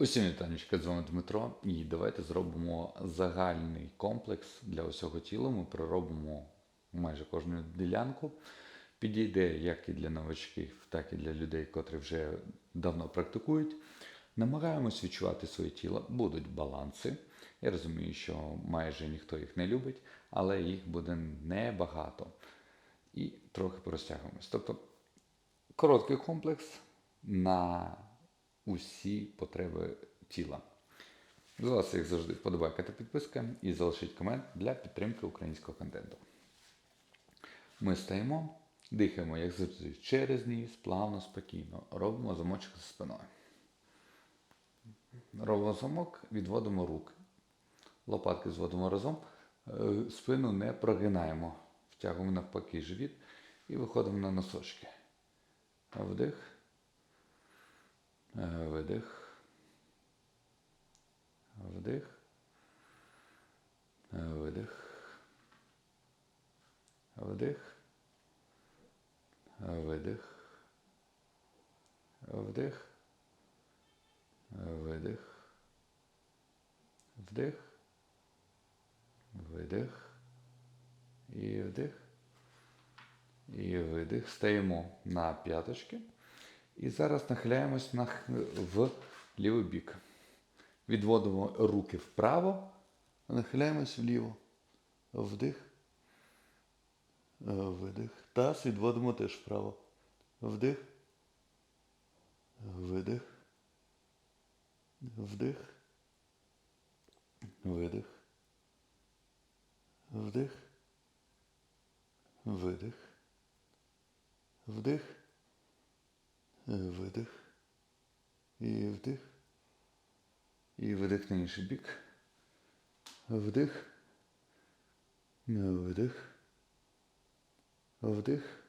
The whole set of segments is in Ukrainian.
Усім вітанечка, з вами Дмитро, і давайте зробимо загальний комплекс для усього тіла. Ми проробимо майже кожну ділянку. Підійде як і для новачків, так і для людей, котрі вже давно практикують. Намагаємось відчувати своє тіло. Будуть баланси. Я розумію, що майже ніхто їх не любить, але їх буде небагато. І трохи порозтягуємось. Тобто короткий комплекс на усі потреби тіла. З вас, як завжди, вподобайка та підписка і залишіть комент для підтримки українського контенту. Ми стаємо, дихаємо, як завжди, через ніс, плавно, спокійно. Робимо замочок за спиною. Робимо замок, відводимо руки. Лопатки зводимо разом, е, спину не прогинаємо. Втягуємо навпаки живіт і виходимо на носочки. Вдих. Е, Видих. Вдих. Е, Видих. Вдих. Е, Видих. Вдих. Видих. Вдих. Видих. І вдих. І видих. Стаємо на п'яточки. І зараз нахиляємось на, в лівий бік. Відводимо руки вправо, нахиляємось вліво. Вдих. Видих. Таз відводимо теж вправо. Вдих. Видих. Вдих. Видих. Вдих. Видих. Вдих. Е, Видих. І вдих. І видих на інший бік. Вдих. Видих. Вдих.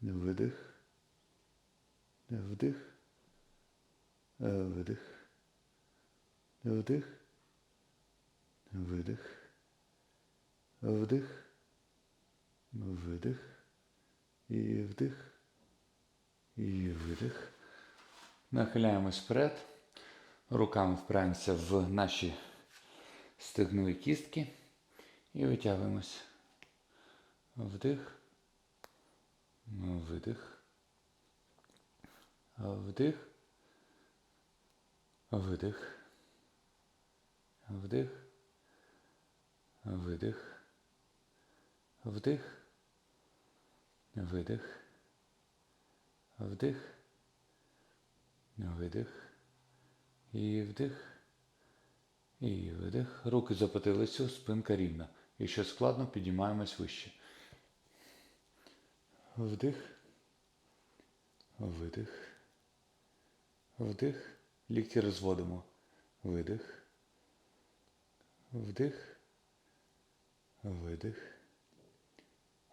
Видих. Вдих. Видих. Вдих. Видих. Вдих. Видих. І вдих. І видих. Нахиляємось вперед. Руками впираємося в наші стегнові кістки. І витягуємось. Вдих. Видих. Вдих. Видих. Вдих. Видих. Вдих. Видих. Вдих. Видих. І вдих. І видих. Руки за потилицю, спинка рівна. Якщо складно, підіймаємось вище. Вдих. Видих. Вдих. Лікті розводимо. Видих. Вдих. Видих.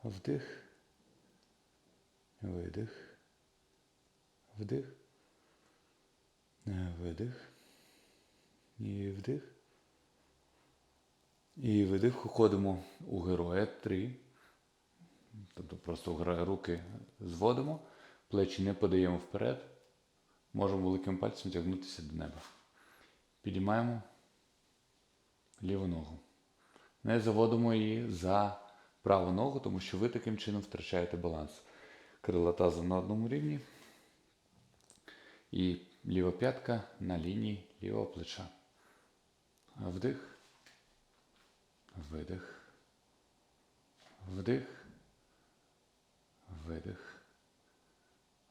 Вдих. Видих. Вдих. Е, Видих. І вдих. І видих. Уходимо у героя. Три. Тобто просто руки зводимо. Плечі не подаємо вперед. Можемо великим пальцем тягнутися до неба. Підіймаємо ліву ногу. Не заводимо її за праву ногу, тому що ви таким чином втрачаєте баланс. Крила тазу на одному рівні. І ліва п'ятка на лінії лівого плеча. Вдих. Видих. Вдих. Видих.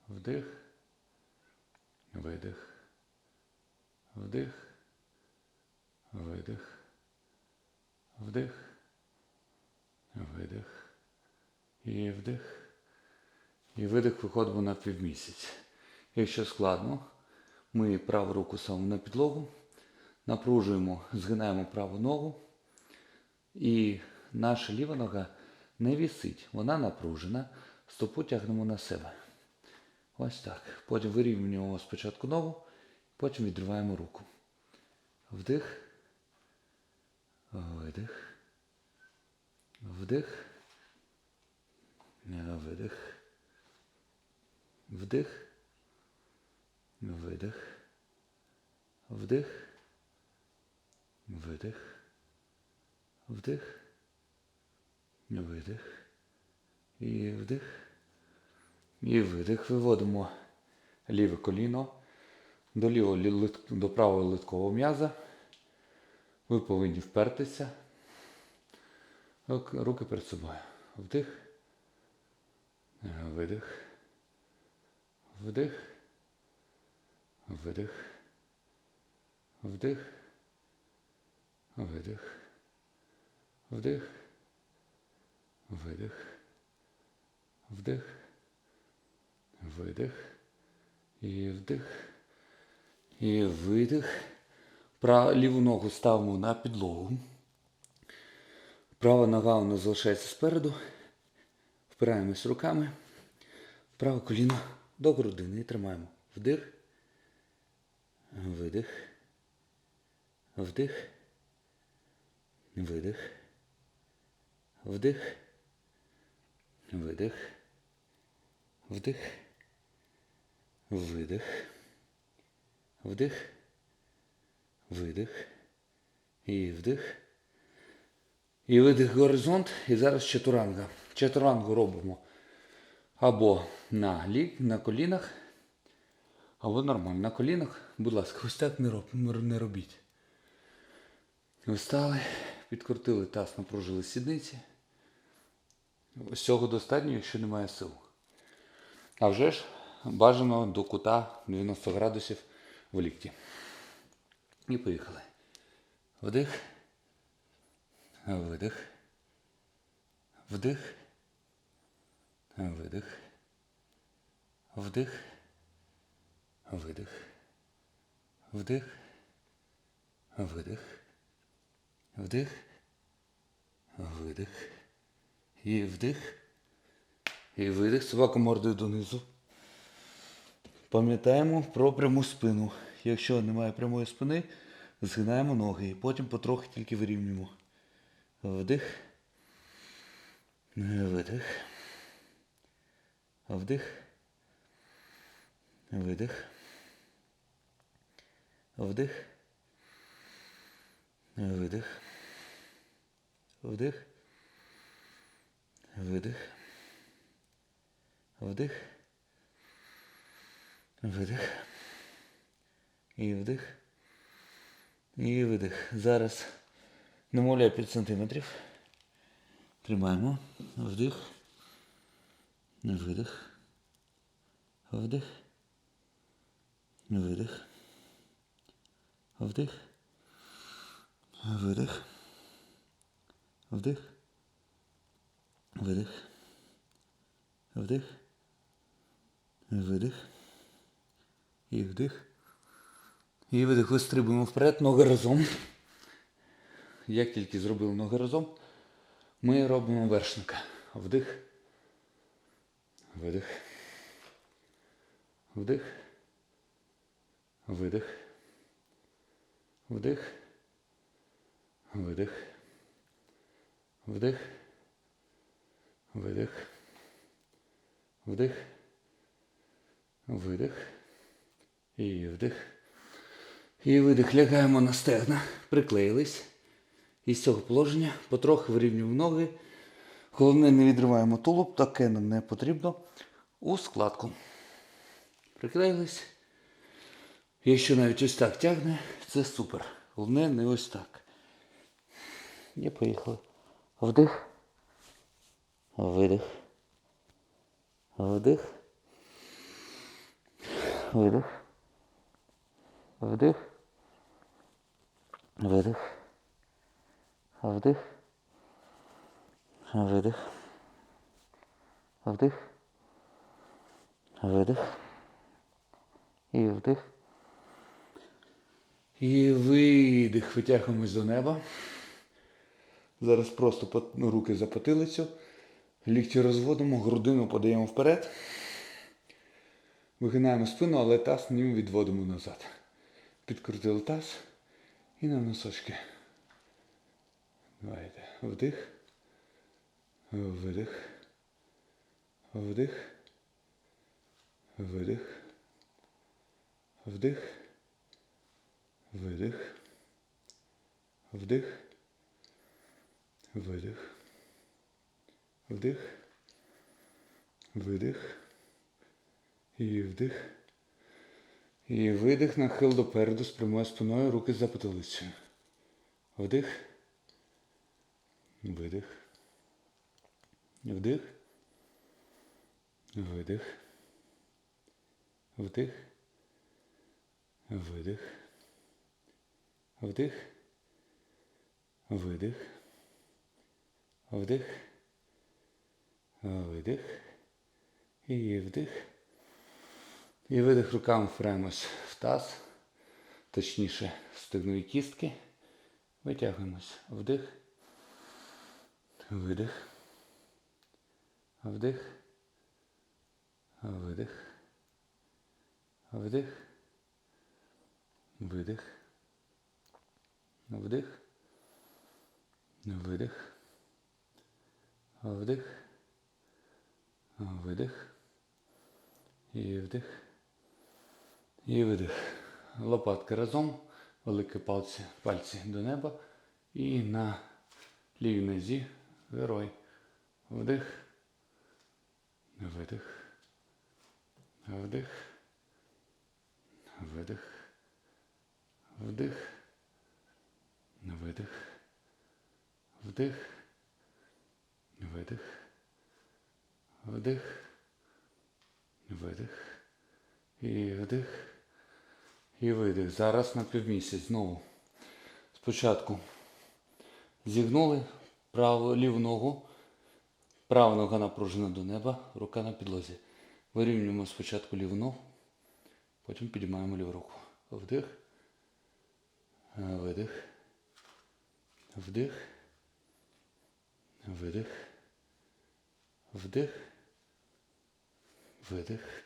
Вдих. Видих. Вдих. Видих. Вдих. Видих. І вдих. І видих виходимо на півмісяць. Якщо складно, ми праву руку ставимо на підлогу, напружуємо, згинаємо праву ногу. І наша ліва нога не вісить, вона напружена. Стопу тягнемо на себе. Ось так. Потім вирівнюємо спочатку ногу, потім відриваємо руку. Вдих. Видих. Вдих. Видих. Вдих. Видих. Вдих. Видих. Вдих. Видих. І вдих. І видих. Виводимо ліве коліно до лівого до правого литкового м'яза. Ви повинні впертися. Руки перед собою. Вдих. Видих. Вдих. Видих. Вдих. Видих. Вдих. Видих. Вдих. Видих. І вдих. І видих. Пра- Ліву ногу ставимо на підлогу. Права нога у нас залишається спереду. Впираємось руками. Праве коліно до грудини і тримаємо. Вдих. Видих. Вдих. Видих. Вдих. Видих. Вдих. Видих. Вдих. Видих. І вдих. І видих горизонт. І зараз чатуранга. Чатурангу робимо або на лік, на колінах, або нормально на колінах. Будь ласка, ось так не, роб, не робіть. Встали, підкрутили таз, напружили сідниці. Ось цього достатньо, якщо немає сил. А вже ж бажано до кута 90 градусів в лікті. І поїхали. Вдих. Видих. Вдих. Видих. Вдих. Видих. Вдих. Видих. Вдих. Видих. І вдих. І видих. Собака мордою донизу. Пам'ятаємо про пряму спину. Якщо немає прямої спини, згинаємо ноги і потім потрохи тільки вирівнюємо. Вдих. Видих. Вдих. Видих. Вдих. Видих. Вдих. Видих. Вдих. Видих. І вдих. І видих. Зараз намовляю 5 сантиметрів. Тримаємо. Вдих. Видих. Вдих. Видих. Вдих. Видих. Вдих. Видих. Вдих. Видих. І вдих. І видих. Вистрибуємо вперед, ноги разом. Як тільки зробили ноги разом, ми робимо вершника. Вдих. Видих. Вдих. Видих. Вдих. Видих. Вдих. Видих. Вдих. Видих. І вдих. І видих. Лягаємо на стегна. Приклеїлись. І з цього положення потрохи вирівнюємо ноги. Головне, не відриваємо тулуб, таке нам не потрібно. У складку. Приклеїлись. Якщо навіть ось так тягне, це супер. Головне не ось так. І поїхали. Вдих. Видих. Вдих. Видих. Вдих. Видих. Вдих. Видих. Вдих. Видих. І вдих. І видих. Витягуємось до неба. Зараз просто ну, руки за потилицю. Лікті розводимо, грудину подаємо вперед. Вигинаємо спину, але таз не відводимо назад. Підкрутили таз і на носочки. Давайте. Вдих. Видих. Вдих. Видих. Вдих. Видих. Вдих. Видих. Вдих. Видих. І вдих. І видих, нахил допереду з прямою спиною, руки за потилицею. Вдих. Видих. Вдих. Видих. Вдих. Видих. Вдих. Видих. Вдих. Видих. І вдих. І видих руками впремось в таз. Точніше, стегнові кістки. Витягуємось. Вдих. Видих. Вдих. Видих. Вдих. Видих. Вдих. Видих. Вдих. Видих. І вдих. І видих. Лопатки разом. Великі пальці, пальці до неба. І на лівій нозі герой. Вдих. Видих. Вдих. Видих. Вдих. Видих. Вдих. Видих. Вдих. Видих. І вдих. І видих. Зараз на півмісяць знову. Спочатку зігнули праву ліву ногу. Права нога напружена до неба, рука на підлозі. Вирівнюємо спочатку ліву ногу, потім підіймаємо ліву руку. Вдих. Видих. Вдих. Видих. Вдих. Видих.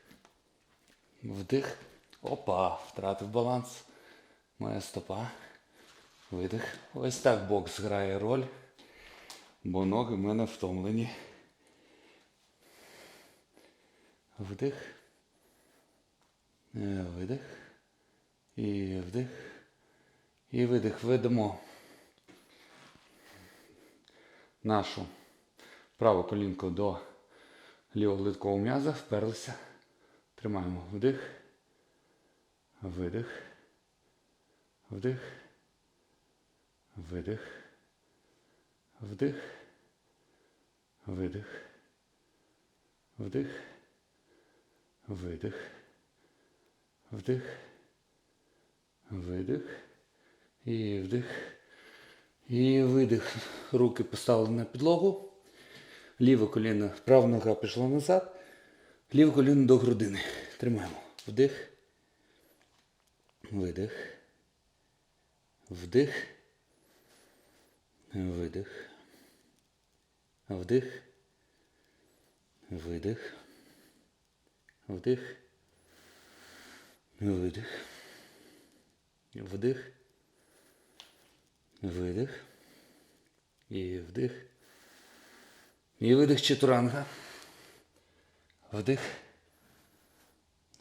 Вдих. Опа, втратив баланс. Моя стопа. Видих. Ось так бокс грає роль, бо ноги в мене втомлені. Вдих. Видих. І вдих. І видих. Ведемо нашу праву колінку до лівого литкового м'яза. Вперлися. Тримаємо вдих. Видих. Вдих. Видих. Вдих. Видих. Вдих. Видих. Вдих. Видих. І вдих. І видих. Руки поставили на підлогу. Ліве коліно, права нога пішла назад. Ліве коліно до грудини. Тримаємо. Вдих. Видих. Вдих. Видих. Вдих. Видих. Вдих. Видих. Вдих. Видих. І вдих. І видих чатуранга. Вдих.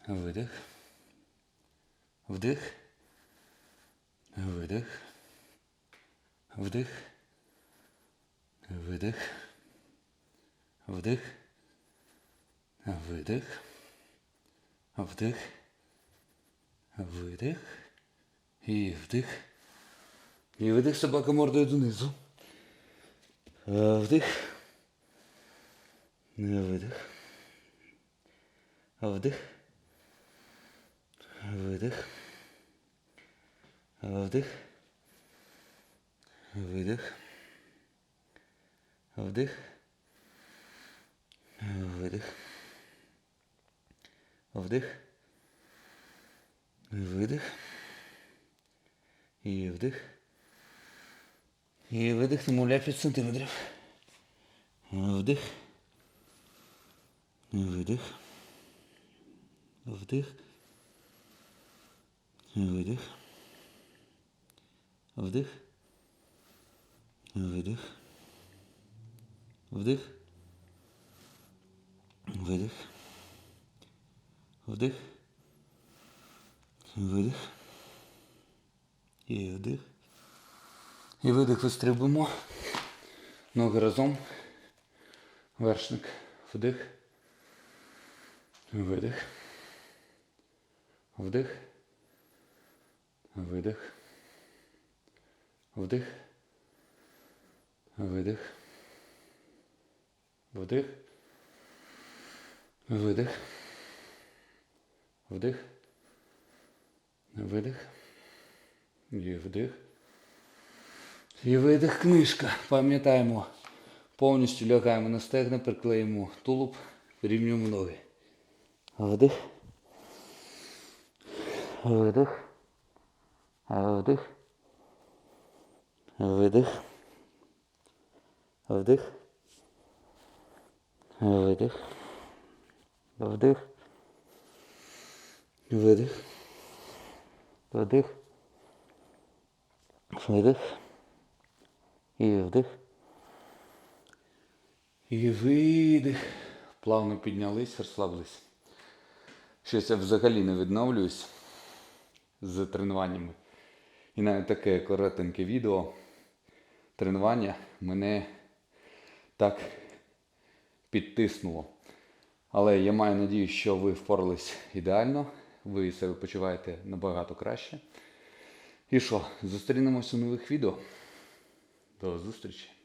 Видих. Вдих. Видих. Вдих. Видих. Вдих. Видих. Вдих. Видих. І вдих. І видих собака мордою донизу. Е, Вдих. Видих. Вдих. Видих. Вдих. Видих. Вдих. Видих. Вдих. Видих. І вдих. И выдохнем, уляпится, и сантиметров. Вдох. Выдох. Вдых. Выдох. Вдых. Выдох. Вдох. Выдох. Вдох. Выдох. И вдых. І видих вистрибуємо. Ноги разом. Вершник. Вдих. Видих. Вдих. Видих. Вдих. Видих. Вдих. Видих. Вдих. Видих. І вдих. І видих книжка. Пам'ятаємо. Повністю лягаємо на стегна, приклеїмо тулуб, рівнюємо ноги. Вдих. Видих. Вдих. Видих. Вдих. Видих. Вдих. Видих. Вдих. Видих. І вдих. І видих. Плавно піднялись, розслабились. Щось я взагалі не відновлююсь з тренуваннями. І навіть таке коротеньке відео тренування мене так підтиснуло. Але я маю надію, що ви впорались ідеально, ви себе почуваєте набагато краще. І що, зустрінемось у нових відео. До зустрічі!